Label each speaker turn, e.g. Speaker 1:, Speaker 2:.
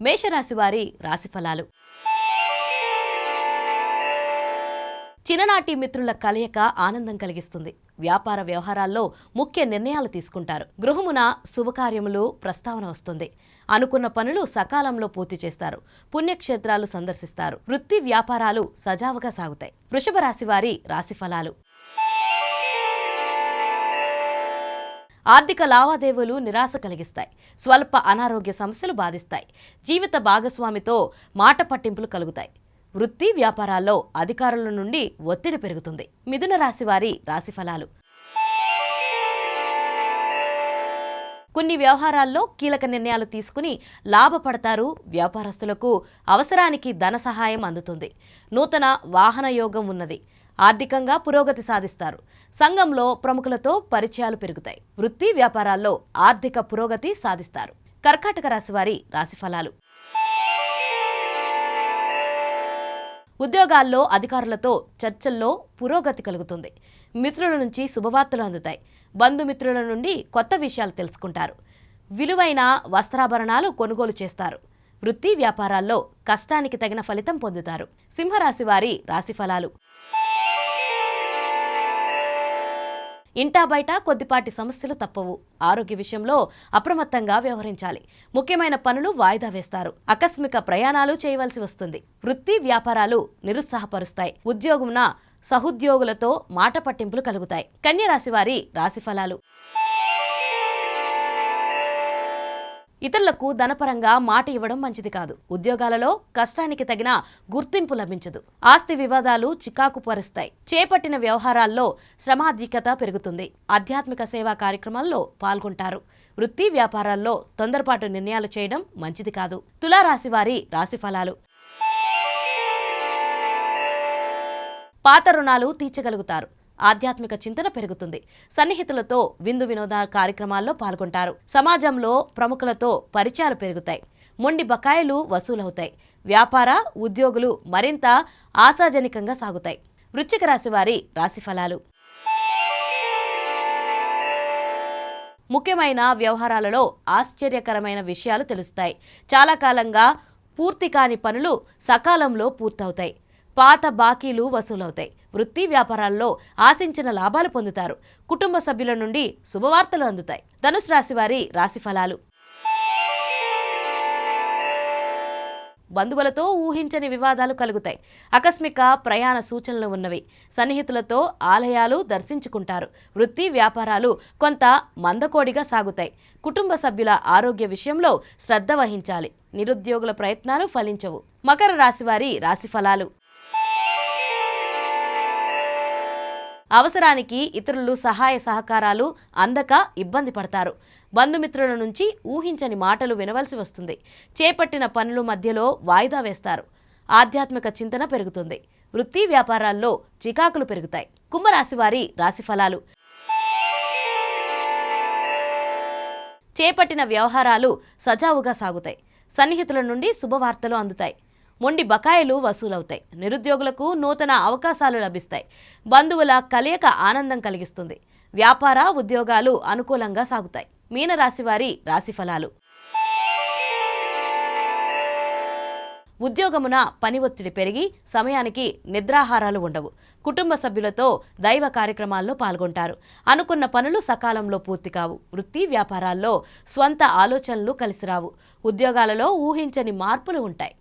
Speaker 1: మేషరాశి వారి రాశిఫలాలు చిన్ననాటి మిత్రుల కలయిక ఆనందం కలిగిస్తుంది. వ్యాపార వ్యవహారాల్లో ముఖ్య నిర్ణయాలు తీసుకుంటారు. గృహమున శుభకార్యములు ప్రస్తావన వస్తుంది. అనుకున్న పనులు సకాలంలో పూర్తి చేస్తారు. పుణ్యక్షేత్రాలు సందర్శిస్తారు. వృత్తి వ్యాపారాలు సజావుగా సాగుతాయి. వృషభ రాశి వారి రాశిఫలాలు ఆర్థిక లావాదేవీలు నిరాశ కలిగిస్తాయి. స్వల్ప అనారోగ్య సమస్యలు బాధిస్తాయి. జీవిత భాగస్వామితో మాట పట్టింపులు కలుగుతాయి. వృత్తి వ్యాపారాల్లో అధికారుల నుండి ఒత్తిడి పెరుగుతుంది. మిథున రాశి వారి రాశిఫలాలు కొన్ని వ్యవహారాల్లో కీలక నిర్ణయాలు తీసుకుని లాభపడతారు వ్యాపారస్తులకు అవసరానికి ధన సహాయం అందుతుంది. నూతన వాహన యోగం ఉన్నది. ఆర్థికంగా పురోగతి సాధిస్తారు. సంఘంలో ప్రముఖులతో పరిచయాలు పెరుగుతాయి. వృత్తి వ్యాపారాల్లో ఆర్థిక పురోగతి సాధిస్తారు. కర్కాటక రాశి వారి రాశిఫలాలు ఉద్యోగాల్లో అధికారులతో చర్చల్లో పురోగతి కలుగుతుంది. మిత్రుల నుంచి శుభవార్తలు అందుతాయి. బంధుమిత్రుల నుండి కొత్త విషయాలు తెలుసుకుంటారు. విలువైన వస్త్రాభరణాలు కొనుగోలు చేస్తారు. వృత్తి వ్యాపారాల్లో కష్టానికి తగిన ఫలితం పొందుతారు. సింహరాశి వారి రాశిఫలాలు ఇంటా బయట కొద్దిపాటి సమస్యలు తప్పవు. ఆరోగ్య విషయంలో అప్రమత్తంగా వ్యవహరించాలి. ముఖ్యమైన పనులు వాయిదా వేస్తారు. ఆకస్మిక ప్రయాణాలు చేయవలసి వస్తుంది. వృత్తి వ్యాపారాలు నిరుత్సాహపరుస్తాయి. ఉద్యోగమున సహోద్యోగులతో మాట పట్టింపులు కలుగుతాయి. కన్యరాశి వారి రాశిఫలాలు ఇతరులకు ధనపరంగా మాట ఇవ్వడం మంచిది కాదు. ఉద్యోగాలలో కష్టానికి తగిన గుర్తింపు లభించదు. ఆస్తి వివాదాలు చికాకు పరుస్తాయి. చేపట్టిన వ్యవహారాల్లో శ్రమాధిక్యత పెరుగుతుంది. ఆధ్యాత్మిక సేవా కార్యక్రమాల్లో పాల్గొంటారు. వృత్తి వ్యాపారాల్లో తొందరపాటు నిర్ణయాలు చేయడం మంచిది కాదు. తులారాశి వారి రాశిఫలాలు పాత రుణాలు తీర్చగలుగుతారు. ఆధ్యాత్మిక చింతన పెరుగుతుంది. సన్నిహితులతో విందు వినోద కార్యక్రమాల్లో పాల్గొంటారు. సమాజంలో ప్రముఖులతో పరిచయాలు పెరుగుతాయి. మొండి బకాయిలు వసూలవుతాయి. వ్యాపార ఉద్యోగులు మరింత ఆశాజనకంగా సాగుతాయి. వృశ్చిక రాశి వారి రాశిఫలాలు ముఖ్యమైన వ్యవహారాలలో ఆశ్చర్యకరమైన విషయాలు తెలుస్తాయి. చాలా కాలంగా పూర్తి కాని పనులు సకాలంలో పూర్తవుతాయి. పాత బాకీలు వసూలవుతాయి. వృత్తి వ్యాపారాల్లో ఆశించిన లాభాలు పొందుతారు. కుటుంబ సభ్యుల నుండి శుభవార్తలు అందుతాయి. ధనుసు రాశి వారి రాశి ఫలాలు. బంధువులతో ఊహించని వివాదాలు కలుగుతాయి. ఆకస్మిక ప్రయాణ సూచనలు ఉన్నవి. సన్నిహితులతో ఆలయాలు దర్శించుకుంటారు. వృత్తి వ్యాపారాలు కొంత మందకోడిగా సాగుతాయి. కుటుంబ సభ్యుల ఆరోగ్య విషయంలో శ్రద్ధ వహించాలి. నిరుద్యోగుల ప్రయత్నాలు ఫలించవు. మకర రాశి వారి అవసరానికి ఇతరులు సహాయ సహకారాలు అందక ఇబ్బంది పడతారు. బంధుమిత్రుల నుంచి ఊహించని మాటలు వినవలసి వస్తుంది. చేపట్టిన పనులు మధ్యలో వాయిదా వేస్తారు. ఆధ్యాత్మిక చింతన పెరుగుతుంది. వృత్తి వ్యాపారాల్లో చికాకులు పెరుగుతాయి. కుంభరాశి వారి రాశిఫలాలు చేపట్టిన వ్యవహారాలు సజావుగా సాగుతాయి. సన్నిహితుల నుండి శుభవార్తలు అందుతాయి. మొండి బకాయిలు వసూలవుతాయి. నిరుద్యోగులకు నూతన అవకాశాలు లభిస్తాయి. బంధువుల కలయిక ఆనందం కలిగిస్తుంది. వ్యాపార ఉద్యోగాలు అనుకూలంగా సాగుతాయి. మీనరాశి వారి రాశిఫలాలు ఉద్యోగమున పని ఒత్తిడి పెరిగి సమయానికి నిద్రాహారాలు ఉండవు. కుటుంబ సభ్యులతో దైవ కార్యక్రమాల్లో పాల్గొంటారు. అనుకున్న పనులు సకాలంలో పూర్తి కావు. వృత్తి వ్యాపారాల్లో స్వంత ఆలోచనలు కలిసిరావు. ఉద్యోగాలలో ఊహించని మార్పులు ఉంటాయి.